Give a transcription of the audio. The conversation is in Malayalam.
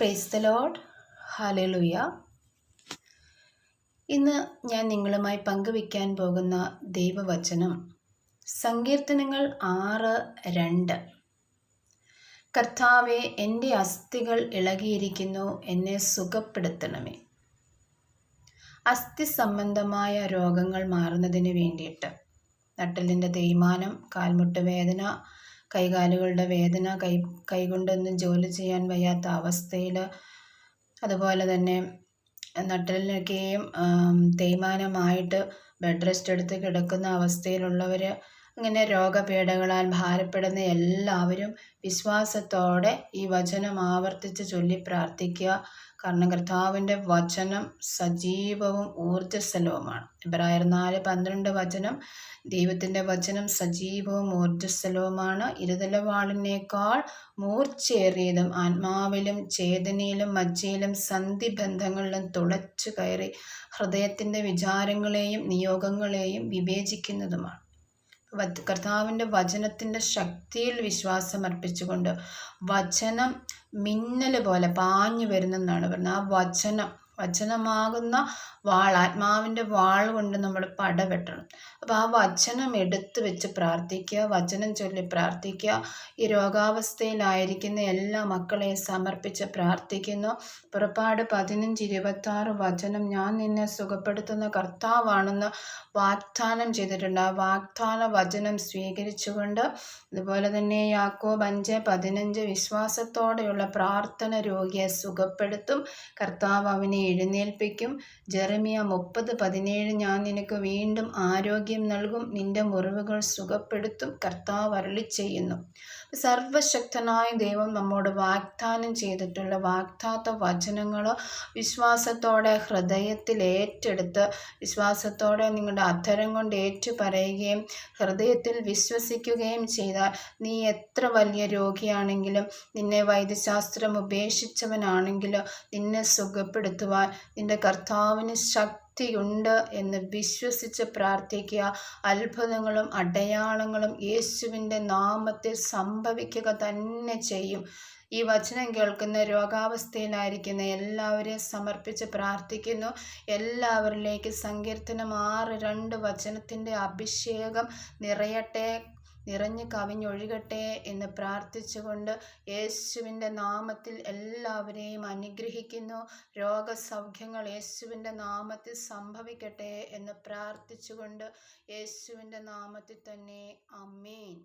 പ്രൈസ് ദ ലോഡ് ഹാലലുയ ഇന്ന് ഞാൻ നിങ്ങളുമായി പങ്കുവയ്ക്കാൻ പോകുന്ന ദൈവവചനം സങ്കീർത്തനങ്ങൾ ആറ് രണ്ട്. കർത്താവെ എന്റെ അസ്ഥികൾ ഇളകിയിരിക്കുന്നു എന്നെ സുഖപ്പെടുത്തണമേ. അസ്ഥി സംബന്ധമായ രോഗങ്ങൾ മാറുന്നതിന് വേണ്ടിയിട്ട് നട്ടലിന്റെ തേയ്മാനം കാൽമുട്ട് വേദന കൈകാലുകളുടെ വേദന കൈ കൈകൊണ്ടൊന്നും ജോലി ചെയ്യാൻ വയ്യാത്ത അവസ്ഥയിൽ അതുപോലെ തന്നെ നട്ടലിനൊക്കെയും തേയ്മാനമായിട്ട് ബെഡ് റെസ്റ്റ് എടുത്ത് കിടക്കുന്ന അവസ്ഥയിലുള്ളവർ അങ്ങനെ രോഗപീഠകളാൽ ഭാരപ്പെടുന്ന എല്ലാവരും വിശ്വാസത്തോടെ ഈ വചനം ആവർത്തിച്ച് ചൊല്ലി പ്രാർത്ഥിക്കുക. കാരണം കർത്താവിന്റെ വചനം സജീവവും ഊർജസ്വലവുമാണ്. ഇബ്രായർ നാല് പന്ത്രണ്ട് വചനം ദൈവത്തിന്റെ വചനം സജീവവും ഊർജസ്വലവുമാണ്. ഇരുതലവാളിനേക്കാൾ മൂർച്ചയേറിയതും ആത്മാവിലും ചേതനയിലും മജ്ജയിലും സന്ധിബന്ധങ്ങളിലും തുളച്ചു കയറി ഹൃദയത്തിന്റെ വിചാരങ്ങളെയും നിയോഗങ്ങളെയും വിവേചിക്കുന്നതുമാണ്. കർത്താവിന്റെ വചനത്തിന്റെ ശക്തിയിൽ വിശ്വാസമർപ്പിച്ചുകൊണ്ട് വചനം മിന്നൽ പോലെ പാഞ്ഞു വരുന്നെന്നാണ് പറയുന്നത് ആ വചനം വചനമാകുന്ന വാൾ ആത്മാവിന്റെ വാൾ കൊണ്ട് നമ്മൾ പടവെട്ടണം അപ്പോൾ ആ വചനം എടുത്ത് വെച്ച് പ്രാർത്ഥിക്കുക വചനം ചൊല്ലി പ്രാർത്ഥിക്കുക ഈ രോഗാവസ്ഥയിലായിരിക്കുന്ന എല്ലാ മക്കളെയും സമർപ്പിച്ച് പ്രാർത്ഥിക്കുന്നു. പുറപ്പാട് പതിനഞ്ച് ഇരുപത്താറ് വചനം ഞാൻ നിന്നെ സുഖപ്പെടുത്തുന്ന കർത്താവാണെന്ന് വാഗ്ദാനം ചെയ്തിട്ടുണ്ട്. ആ വാഗ്ദാന വചനം സ്വീകരിച്ചുകൊണ്ട് അതുപോലെ തന്നെ യാക്കോബ് അഞ്ച് പതിനഞ്ച് വിശ്വാസത്തോടെയുള്ള പ്രാർത്ഥന രോഗിയെ സുഖപ്പെടുത്തും. കർത്താവ് അവനെ എഴുന്നേൽപ്പിക്കും. ജെറമിയ മുപ്പത് പതിനേഴ് ഞാൻ നിനക്ക് വീണ്ടും ആരോഗ്യം നൽകും. നിന്റെ മുറിവുകൾ സുഖപ്പെടുത്തും. കർത്താവ് അരളി ചെയ്യുന്നു സർവശക്തനായ ദൈവം നമ്മോട് വാഗ്ദാനം ചെയ്തിട്ടുള്ള വാഗ്ദാത്ത വചനങ്ങൾ വിശ്വാസത്തോടെ ഹൃദയത്തിൽ ഏറ്റെടുത്ത് വിശ്വാസത്തോടെ നിങ്ങളുടെ അധരം കൊണ്ട് ഏറ്റു പറയുകയും ഹൃദയത്തിൽ വിശ്വസിക്കുകയും ചെയ്താൽ നീ എത്ര വലിയ രോഗിയാണെങ്കിലും നിന്നെ വൈദ്യശാസ്ത്രം ഉപേക്ഷിച്ചവനാണെങ്കിലും നിന്നെ സുഖപ്പെടുത്തുവാൻ നിന്റെ കർത്താവിന് ശക്തിയുണ്ട് എന്ന് വിശ്വസിച്ച് പ്രാർത്ഥിക്കുക. അത്ഭുതങ്ങളും അടയാളങ്ങളും യേശുവിന്റെ നാമത്തിൽ സംഭവിക്കുക തന്നെ ചെയ്യും. ഈ വചനം കേൾക്കുന്ന രോഗാവസ്ഥയിലായിരിക്കുന്ന എല്ലാവരെയും സമർപ്പിച്ച് പ്രാർത്ഥിക്കുന്നു. എല്ലാവരിലേക്ക് സങ്കീർത്തനം ആറ് രണ്ട് വചനത്തിന്റെ അഭിഷേകം നിറയട്ടെ നിറഞ്ഞു കവിഞ്ഞൊഴുകട്ടെ എന്ന് പ്രാർത്ഥിച്ചുകൊണ്ട് യേശുവിന്റെ നാമത്തിൽ എല്ലാവരെയും അനുഗ്രഹിക്കുന്നു. രോഗസൗഖ്യങ്ങൾ യേശുവിന്റെ നാമത്തിൽ സംഭവിക്കട്ടെ എന്ന് പ്രാർത്ഥിച്ചുകൊണ്ട് യേശുവിന്റെ നാമത്തിൽ തന്നെ. അമ്മേൻ